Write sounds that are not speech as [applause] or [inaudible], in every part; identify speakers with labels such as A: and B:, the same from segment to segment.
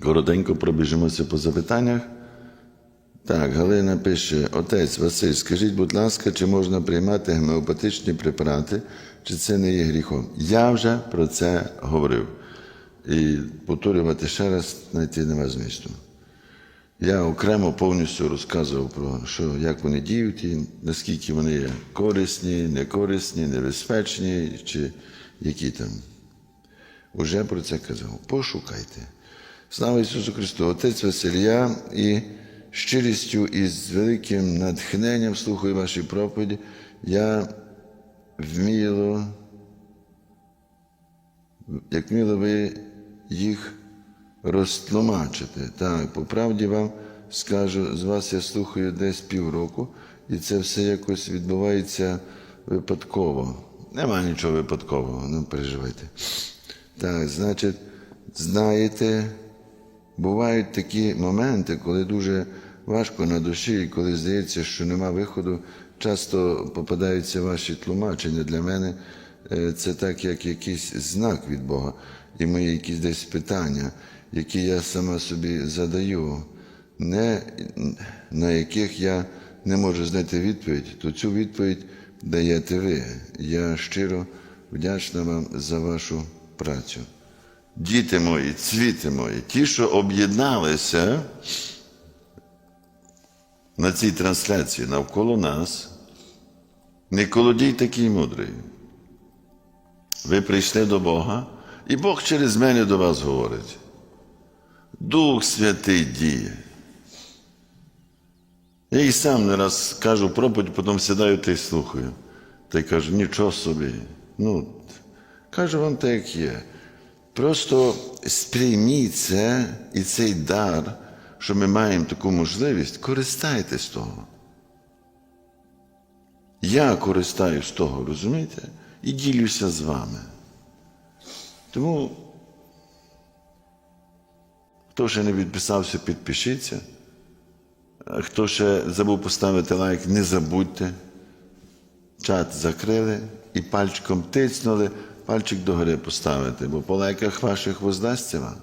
A: Коротенько пробіжимося по запитаннях. Так, Галина пише: Отець Василь, скажіть, будь ласка, чи можна приймати гомеопатичні препарати, чи це не є гріхом? Я вже про це говорив. І повторювати ще раз знайти нема змісту. Я окремо повністю розказував про що, як вони діють і наскільки вони є корисні, некорисні, небезпечні, чи які там. Уже про це казав. Пошукайте. Слава Ісусу Христу! Отець Василія і щирістю і з великим натхненням слухаю ваші проповіді. Я вміло, як вміло ви їх розтлумачите. Так, по правді вам скажу, з вас я слухаю десь півроку, і це все якось відбувається випадково. Нема нічого випадкового, не переживайте. Так, значить, знаєте, бувають такі моменти, коли дуже важко на душі, і коли здається, що нема виходу, часто попадаються ваші тлумачення. Для мене е, це так, як якийсь знак від Бога, і мої якісь десь питання, які я сама собі задаю, не, на яких я не можу знайти відповідь, то цю відповідь даєте ви. Я щиро вдячна вам за вашу працю. Діти мої, цвіти мої, ті, що об'єдналися на цій трансляції навколо нас, не колодій такий мудрий. Ви прийшли до Бога, і Бог через мене до вас говорить. Дух Святий діє. Я і сам не раз кажу проповідь, потім сідаю та й слухаю. Та й кажу, нічого собі. Ну, кажу вам так, як є. Просто сприйміть це і цей дар, що ми маємо таку можливість, користайтесь того. Я користаюсь того, розумієте? І ділюся з вами. Тому, хто ще не підписався, підпишіться. Хто ще забув поставити лайк, не забудьте. Чат закрили і пальчиком тицнули, пальчик догори поставити, бо по лайках ваших воздасться вам.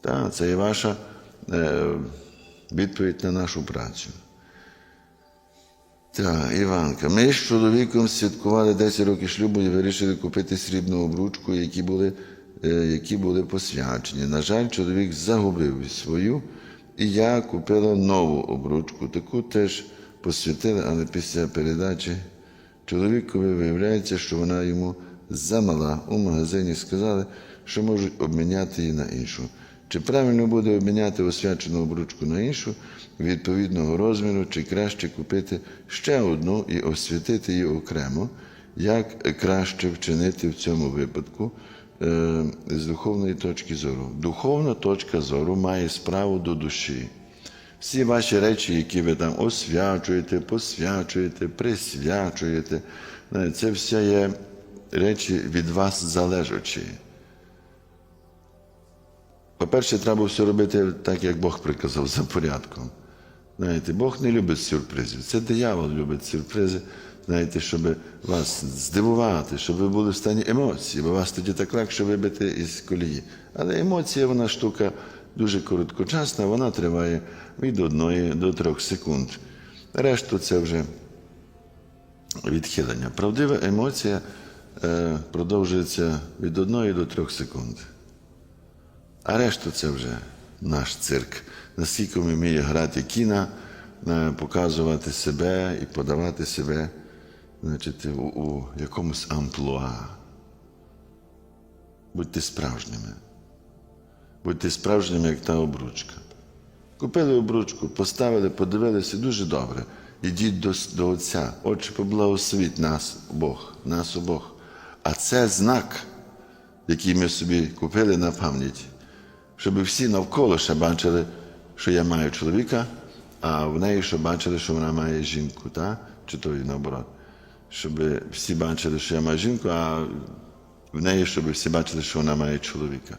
A: Так, це і ваша е, відповідь на нашу працю. Так, Іванка, ми з чоловіком святкували 10 років шлюбу і вирішили купити срібну обручку, які були, е, які були посвячені. На жаль, чоловік загубив свою, і я купила нову обручку. Таку теж посвятили, але після передачі чоловікові виявляється, що вона йому замала. У магазині сказали, що можуть обміняти її на іншу. Чи правильно буде обміняти освячену обручку на іншу відповідного розміру, чи краще купити ще одну і освятити її окремо, як краще вчинити в цьому випадку е, з духовної точки зору? Духовна точка зору має справу до душі. Всі ваші речі, які ви там освячуєте, посвячуєте, присвячуєте, е, це все є речі від вас залежачі. По-перше, треба все робити так, як Бог приказав, за порядком. Знаєте, Бог не любить сюрпризів. Це диявол любить сюрпризи, знаєте, щоб вас здивувати, щоб ви були в стані емоцій, бо вас тоді так легше вибити із колії. Але емоція, вона штука дуже короткочасна, вона триває від одної до трьох секунд. Решту це вже відхилення. Правдива емоція продовжується від одної до трьох секунд. А решту це вже наш цирк. Наскільки ми вміємо грати кіна, е, показувати себе і подавати себе значить, у, у якомусь амплуа. Будьте справжніми. Будьте справжніми, як та обручка. Купили обручку, поставили, подивилися дуже добре. Ідіть до, до Отця. Отче, поблагословіть нас, Бог, нас обох. А це знак, який ми собі купили на пам'ять, щоб всі навколо ще бачили, що я маю чоловіка, а в неї ще бачили, що вона має жінку, та? чи то і наоборот. Щоб всі бачили, що я маю жінку, а в неї, щоб всі бачили, що вона має чоловіка.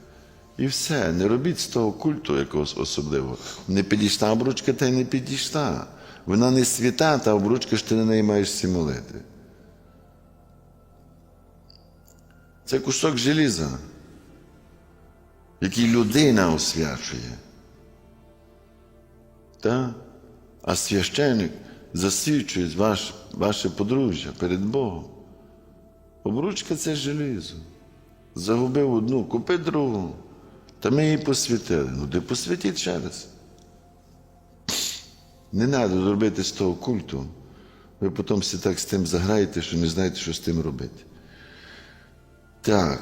A: І все, не робіть з того культу якогось особливого. Не підійшла обручка, та й не підійшла. Вона не свята, та обручка що ти на неї маєш всі Це кусок желіза, який людина освячує. Та? А священик засвідчує ваш, ваше подружжя перед Богом. Обручка це желізо. Загубив одну, купи другу. Та ми її посвятили. Ну, де посвятіть ще раз. Не треба зробити з того культу. Ви потім всі так з тим заграєте, що не знаєте, що з тим робити. Так.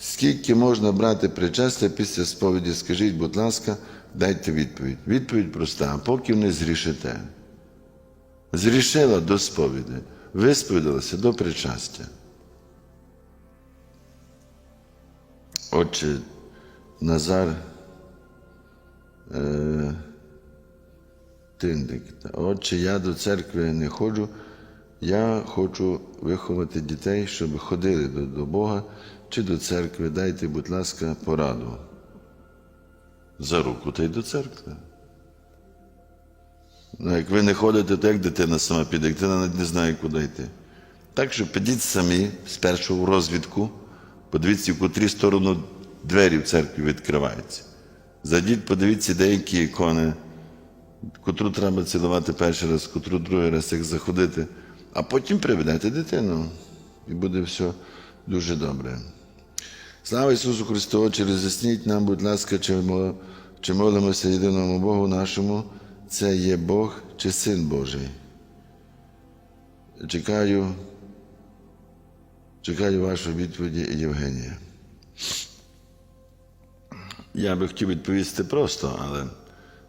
A: Скільки можна брати причастя після сповіді? Скажіть, будь ласка, дайте відповідь. Відповідь проста, поки не зрішите. Зрішила до сповіді, висповідалася до причастя. Отче Назар е, Тиндик. Отче, я до церкви не ходжу. Я хочу виховати дітей, щоб ходили до, до Бога чи до церкви. Дайте, будь ласка, пораду. За руку та й до церкви. Ну, як ви не ходите, то як дитина сама піде, дитина навіть не знає, куди йти. Так що підіть самі спершу в розвідку, подивіться, в котрі сторону двері в церкві відкриваються. Зайдіть, подивіться деякі ікони, котру треба цілувати перший раз, котру другий раз, як заходити, а потім приведете дитину, і буде все дуже добре. Слава Ісусу Христу! Отче, роз'ясніть нам, будь ласка, чи, молимося єдиному Богу нашому, це є Бог чи Син Божий. Чекаю, чекаю вашої відповіді, Євгенія. Я би хотів відповісти просто, але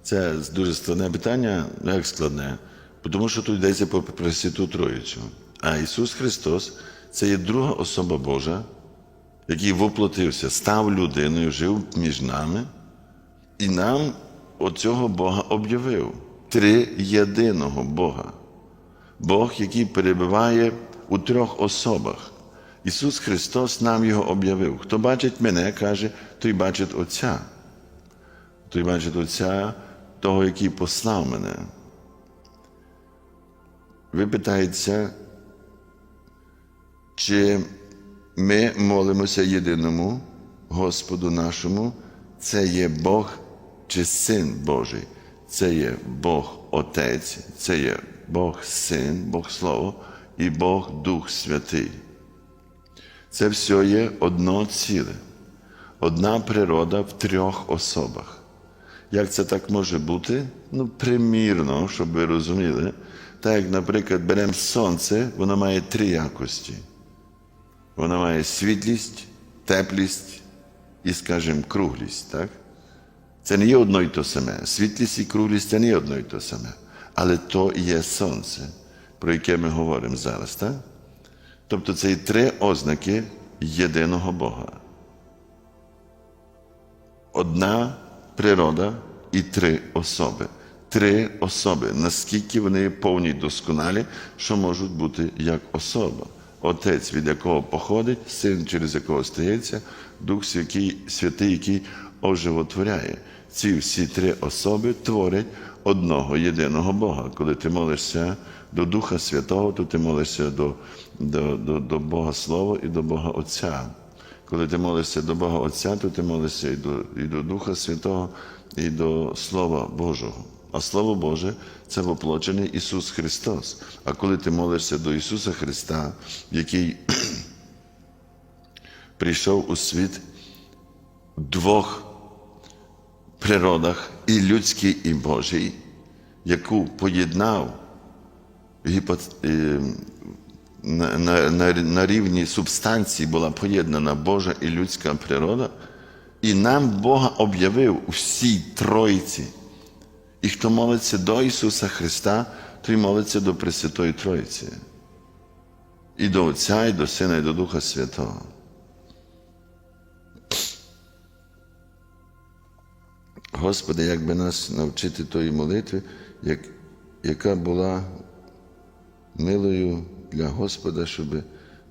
A: це дуже складне питання, як складне, тому що тут йдеться про Пресвяту Троїцю. А Ісус Христос це є друга особа Божа, який воплотився, став людиною, жив між нами, і нам оцього Бога об'явив. Три єдиного Бога. Бог, який перебуває у трьох особах. Ісус Христос нам його об'явив. Хто бачить мене, каже, той бачить Отця. Той бачить Отця, того, який послав мене. Ви питаєтеся, чи ми молимося єдиному Господу нашому, це є Бог чи Син Божий, це є Бог Отець, це є Бог Син, Бог Слово і Бог Дух Святий. Це все є одно ціле, одна природа в трьох особах. Як це так може бути? Ну, примірно, щоб ви розуміли. Так, як, наприклад, беремо сонце, воно має три якості. Вона має світлість, теплість і, скажімо, круглість. Так? Це не є одно й то саме. Світлість і круглість це не є одно й то саме. Але то є сонце, про яке ми говоримо зараз. Так? Тобто це є три ознаки єдиного Бога. Одна природа і три особи. Три особи, наскільки вони повні досконалі, що можуть бути як особа. Отець, від якого походить, син, через якого стається, Дух Святий, Святий, який оживотворяє. Ці всі три особи творять одного єдиного Бога. Коли ти молишся до Духа Святого, то ти молишся до, до, до, до Бога Слова і до Бога Отця. Коли ти молишся до Бога Отця, то ти молишся і до, і до Духа Святого, і до Слова Божого. А Слово Боже це воплочений Ісус Христос. А коли ти молишся до Ісуса Христа, який [clears throat] прийшов у світ в двох природах, і людській, і Божій, яку поєднав е, на, на, на, на рівні субстанції була поєднана Божа і людська природа, і нам Бога об'явив у всій Тройці. І хто молиться до Ісуса Христа, той молиться до Пресвятої Троїці. І до Отця, і до Сина, і до Духа Святого. Господи, як би нас навчити тої молитви, як, яка була милою для Господа, щоб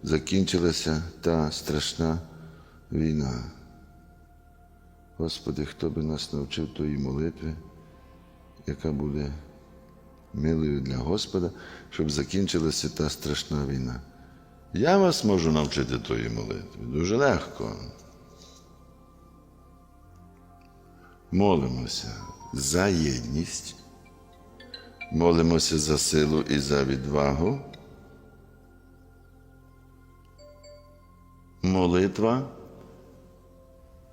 A: закінчилася та страшна війна. Господи, хто би нас навчив тої молитви, яка буде милою для Господа, щоб закінчилася та страшна війна. Я вас можу навчити тої молитви дуже легко. молимося за єдність, молимося за силу і за відвагу. Молитва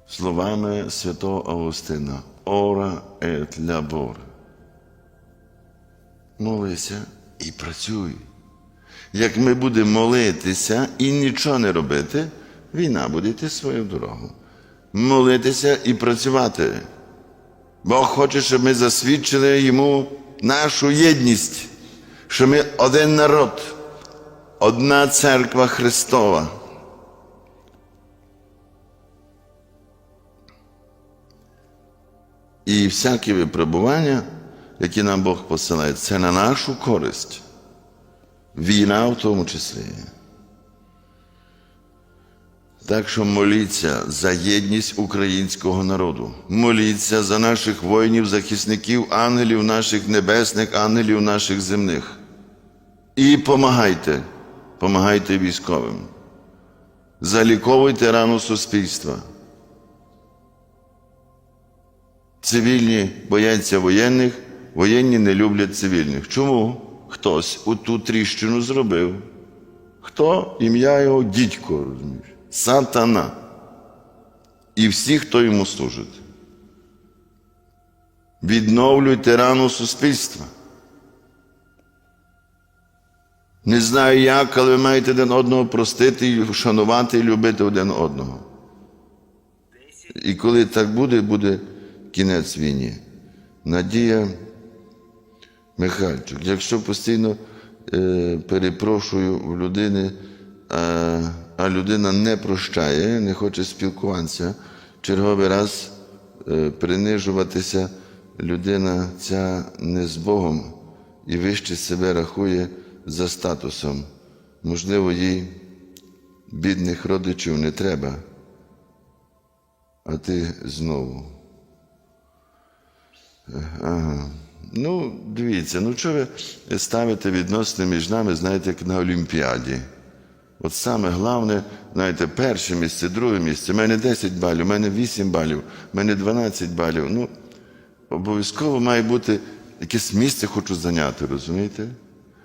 A: словами святого Августина Ора ет лябор. Молися і працюй. Як ми будемо молитися і нічого не робити, війна буде йти свою дорогу. Молитися і працювати. Бог хоче, щоб ми засвідчили йому нашу єдність, що ми один народ, одна церква Христова. І всякі випробування, які нам Бог посилає, це на нашу користь. Війна в тому числі. Так що моліться за єдність українського народу. Моліться за наших воїнів, захисників, ангелів наших небесних, ангелів наших земних. І помагайте, помагайте військовим. Заліковуйте рану суспільства. Цивільні бояться воєнних, воєнні не люблять цивільних. Чому? Хтось оту тріщину зробив. Хто? Ім'я його дідько, розумієш? Сатана. І всі, хто йому служить. Відновлюйте рану суспільства. Не знаю як, але ви маєте один одного простити, і шанувати і любити один одного. І коли так буде, буде кінець війні. Надія Михальчик. Якщо постійно е, перепрошую в людини, а, а людина не прощає, не хоче спілкуватися, черговий раз е, принижуватися, людина ця не з Богом і вище себе рахує за статусом. Можливо, їй бідних родичів не треба, а ти знову. Ага. Ну, дивіться, ну що ви ставите відносини між нами, знаєте, як на Олімпіаді. От саме головне, знаєте, перше місце, друге місце. У мене 10 балів, у мене 8 балів, у мене 12 балів. Ну, обов'язково має бути якесь місце хочу зайняти, розумієте?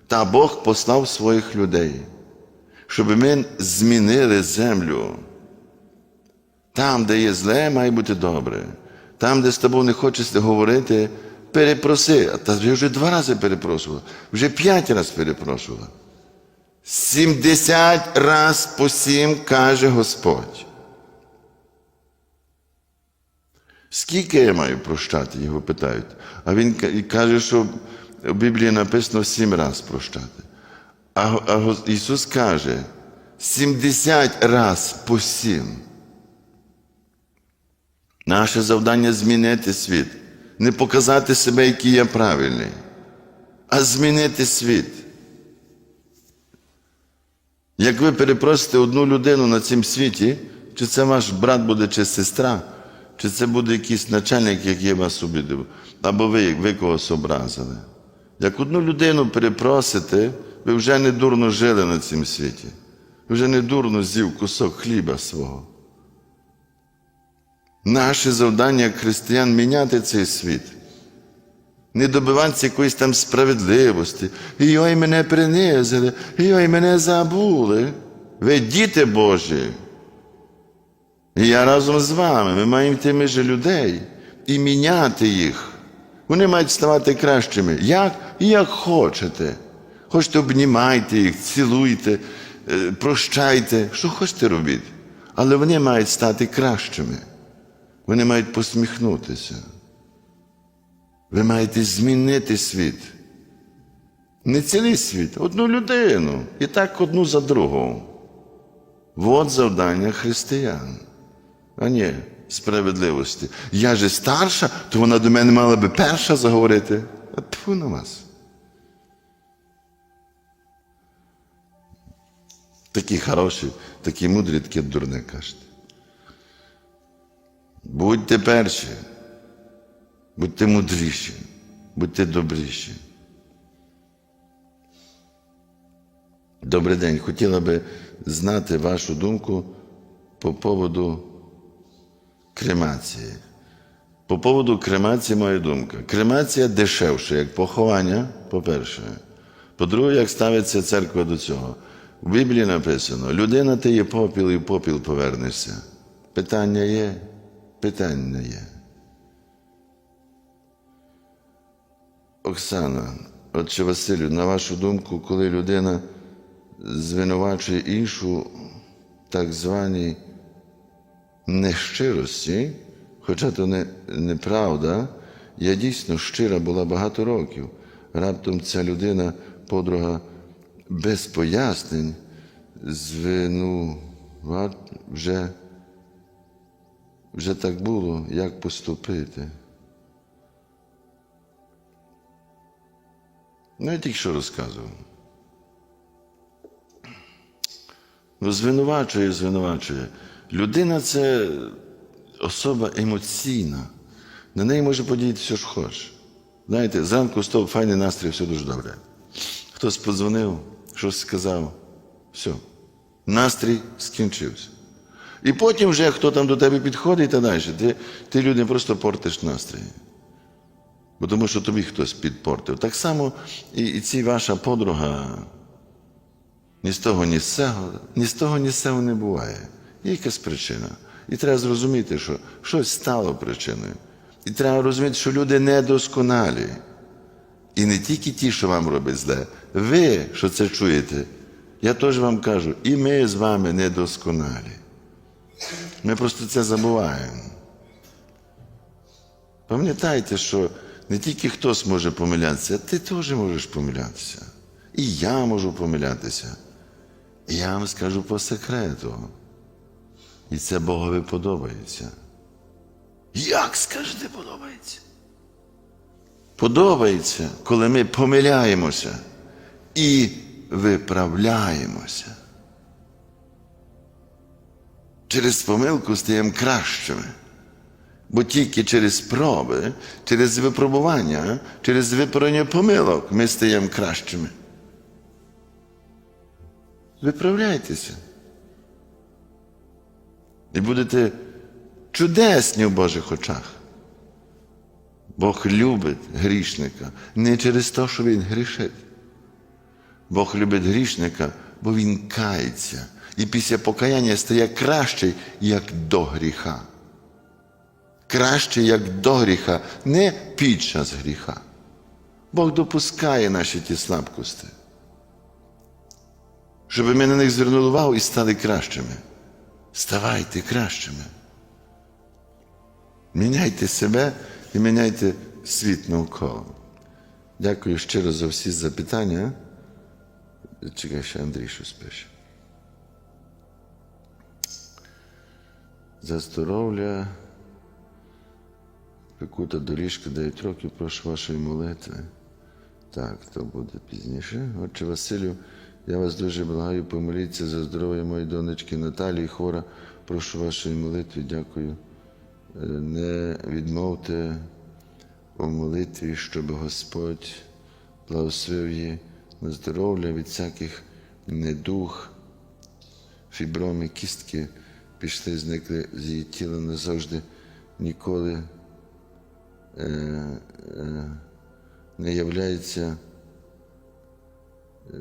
A: Та Бог послав своїх людей, щоб ми змінили землю. Там, де є зле, має бути добре. Там, де з тобою не хочеться говорити, перепроси. Та ви вже два рази перепрошувала, вже п'ять разів перепрошувала. Сімдесят раз по сім каже Господь. Скільки я маю прощати, його питають. А він каже, що в Біблії написано сім раз прощати. А, а Ісус каже, 70 раз по сім. Наше завдання змінити світ, не показати себе, який я правильний, а змінити світ. Як ви перепросите одну людину на цім світі, чи це ваш брат буде, чи сестра, чи це буде якийсь начальник, який вас обідив, або ви, ви когось образили. Як одну людину перепросите, ви вже не дурно жили на цім світі, ви вже не дурно з'їв кусок хліба свого. Наше завдання як християн міняти цей світ. Не добиватися якоїсь там справедливості. І ой, мене принизили, і ой, мене забули. Ви діти Божі. І я разом з вами. Ми маємо йти між людей і міняти їх. Вони мають ставати кращими. Як? Як хочете. Хочете, обнімайте їх, цілуйте, е, прощайте, що хочете робити. Але вони мають стати кращими. Вони мають посміхнутися. Ви маєте змінити світ. Не цілий світ, одну людину. І так одну за другу. От завдання християн. А ні, справедливості. Я же старша, то вона до мене мала би перша заговорити. А тьфу на вас. Такі хороші, такі мудрі, такі дурне кажете. Будьте перші, будьте мудріші, будьте добріші. Добрий день. Хотіла би знати вашу думку по поводу кремації. По поводу кремації моя думка. Кремація дешевше, як поховання, по-перше. По-друге, як ставиться церква до цього. В Біблії написано: людина ти є попіл і в попіл повернешся. Питання є, питання є. Оксана, отче Василю, на вашу думку, коли людина звинувачує іншу так званій нещирості, хоча то не, неправда, я дійсно щира була багато років. Раптом ця людина, подруга, без пояснень, звинуват вже, вже так було, як поступити. Ну, я тільки що розказував. Ну, звинувачує, звинувачує. Людина це особа емоційна. На неї може подіяти все, що хоче. Знаєте, зранку став файний настрій, все дуже добре. Хтось подзвонив, щось сказав, все. Настрій скінчився. І потім вже хто там до тебе підходить та далі, ти, ти людям просто портиш настрій. Бо тому що тобі хтось підпортив. Так само і, і ці ваша подруга ні з того, ні з цього, ні з того, ні з цього не буває. Є якась причина. І треба зрозуміти, що щось стало причиною. І треба розуміти, що люди недосконалі. І не тільки ті, що вам роблять зле, ви, що це чуєте, я теж вам кажу, і ми з вами недосконалі. Ми просто це забуваємо. Пам'ятайте, що не тільки хтось може помилятися, ти теж можеш помилятися. І я можу помилятися. І я вам скажу по секрету. І це Богові подобається. Як скажете, подобається? Подобається, коли ми помиляємося і виправляємося. Через помилку стаємо кращими. Бо тільки через спроби, через випробування, через виправлення помилок ми стаємо кращими. Виправляйтеся. І будете чудесні в Божих очах. Бог любить грішника не через те, що він грішить. Бог любить грішника, бо він кається. І після покаяння стає кращий, як до гріха. Краще, як до гріха, не під час гріха. Бог допускає наші ті слабкості, щоб ми на них звернули увагу і стали кращими. Ставайте кращими. Міняйте себе і міняйте світ навколо. Дякую щиро за всі запитання. Чекай, ще Андрій щось пише. За здоров'я. Пекута доріжка 9 років, прошу вашої молитви. Так, то буде пізніше. Отче Василю, я вас дуже благаю, помоліться за здоров'я моєї донечки Наталії Хора. Прошу вашої молитви, дякую. Е, Не відмовте у молитві, щоб Господь благословив її на здоров'я від всяких недух, фіброми, кістки пішли, зникли з її тіла назавжди, ніколи е, е, не являється,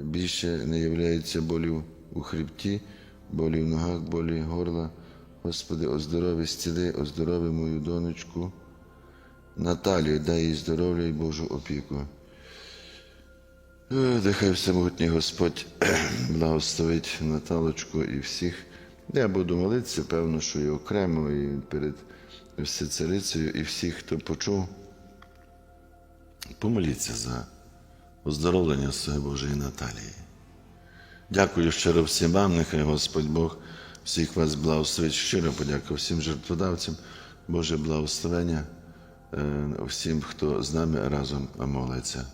A: більше не являється болю у хребті, болі в ногах, болі горла. Господи, оздорови, зціли, оздорови мою донечку. Наталію, дай їй здоров'я і Божу опіку. Е, Нехай всемогутній Господь [clears throat] благословить Наталочку і всіх. Я буду молитися, певно, що і окремо, і перед всецарицею, і всіх, хто почув. Помоліться за оздоровлення своєї Божої Наталії. Дякую щиро всім вам, нехай Господь Бог всіх вас благословить. Щиро подякую всім жертводавцям, Боже благословення е, всім, хто з нами разом молиться.